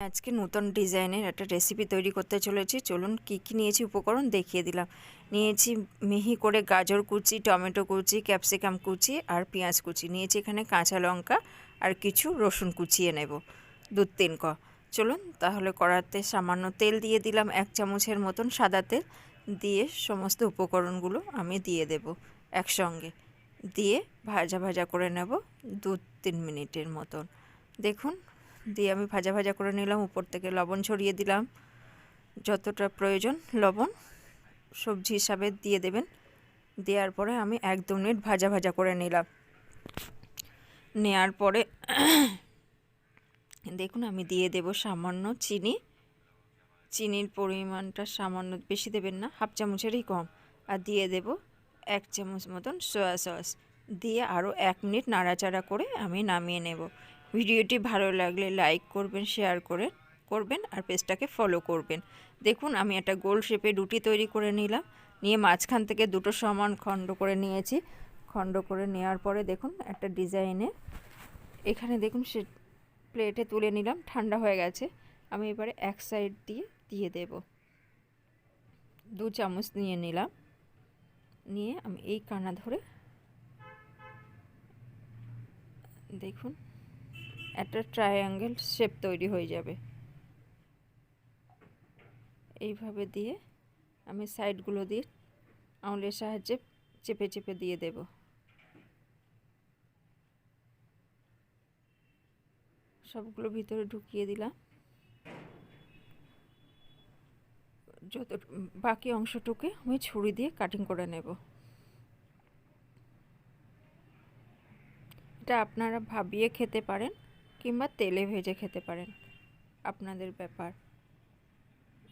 আজকে নতুন ডিজাইনের একটা রেসিপি তৈরি করতে চলেছি। চলুন কী কী নিয়েছি, উপকরণ দেখিয়ে দিলাম। নিয়েছি মিহি করে গাজর কুচি, টমেটো কুচি, ক্যাপসিকাম কুচি আর পেঁয়াজ কুচি। নিয়েছি এখানে কাঁচা লঙ্কা আর কিছু রসুন কুচিয়ে নেব দু তিন ক। চলুন তাহলে কড়াতে সামান্য তেল দিয়ে দিলাম এক চামচের মতন সাদা তেল। দিয়ে সমস্ত উপকরণগুলো আমি দিয়ে দেব একসঙ্গে। দিয়ে ভাজা ভাজা করে নেব দু তিন মিনিটের মতন। দেখুন দিয়ে আমি ভাজা ভাজা করে নিলাম, উপর থেকে লবণ ছড়িয়ে দিলাম। যতটা প্রয়োজন লবণ সবজি হিসাবে দিয়ে দেবেন। দেওয়ার পরে আমি এক দু মিনিট ভাজা ভাজা করে নিলাম। নেওয়ার পরে দেখুন আমি দিয়ে দেব সামান্য চিনি। চিনির পরিমাণটা সামান্য বেশি দেবেন না, হাফ চামচেরই কম। আর দিয়ে দেব এক চামচ মতন সয়া সস। দিয়ে আরও এক মিনিট নাড়াচাড়া করে আমি নামিয়ে নেব। ভিডিওটি ভালো লাগলে লাইক করবেন, শেয়ার করে করবেন আর পেজটাকে ফলো করবেন। দেখুন, আমি একটা গোল শেপে রুটি তৈরি করে নিলাম। নিয়ে মাঝখান থেকে দুটো সমান খণ্ড করে নিয়েছি। খণ্ড করে নেওয়ার পরে দেখুন, একটা ডিজাইনে এখানে দেখুন সে প্লেটে তুলে নিলাম, ঠান্ডা হয়ে গেছে। আমি এবারে এক সাইড দিয়ে দিয়ে দেব। দু চামচ নিয়ে নিলাম। নিয়ে আমি এই কানা ধরে দেখুন একটা ট্রায়াঙ্গেল শেপ তৈরি হয়ে যাবে। এইভাবে দিয়ে আমি সাইডগুলো দিয়ে আঙুলের সাহায্যে চেপে চেপে দিয়ে দেব। সবগুলো ভিতরে ঢুকিয়ে দিলাম। যত বাকি অংশটুকে আমি ছুরি দিয়ে কাটিং করে নেব। এটা আপনারা ভাবিয়ে খেতে পারেন। কিংবা তেলে ভেজে খেতে পারেন। আপনাদের ব্যাপার।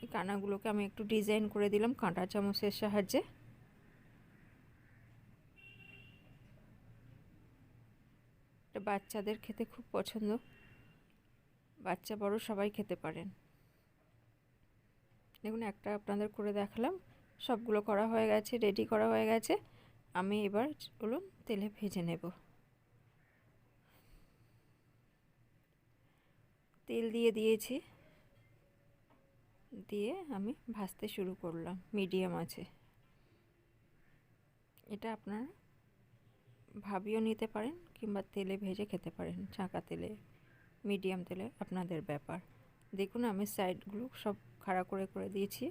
এই কানাগুলোকে আমি একটু ডিজাইন করে দিলাম কাঁটা চামচের সাহায্যে। এটা বাচ্চাদের খেতে খুব পছন্দ। বাচ্চা বড় সবাই খেতে পারেন। দেখুন, একটা আপনাদের করে দেখালাম। সবগুলো করা হয়ে গেছে রেডি করা হয়ে গেছে। আমি এবার বলুন তেলে ভেজে নেব। তেল দিয়ে দিয়েছি। দিয়ে আমি ভাজতে শুরু করলাম, মিডিয়াম আছে। এটা আপনারা ভাবিও নিতে পারেন কিংবা তেলে ভেজে খেতে পারেন, চাকা তেলে, মিডিয়াম তেলে, আপনাদের ব্যাপার। দেখুন, আমি সাইডগুলো সব খাড়া করে করে দিয়েছি।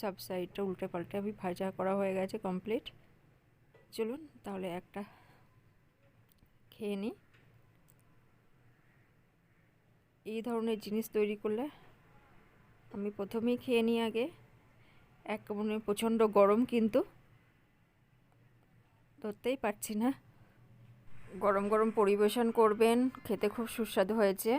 সব সাইডটা উল্টে পাল্টে আমি ভাজা করা হয়ে গেছে কমপ্লিট। চলুন, তাহলে একটা খেয়ে নিই। এই ধরনের জিনিস তৈরি করলে আমি প্রথমেই খেয়ে নিই আগে। এক মনে প্রচণ্ড গরম কিন্তু। ধরতেই পারছি না। গরম গরম পরিবেশন করবেন, খেতে খুব সুস্বাদু হয়েছে।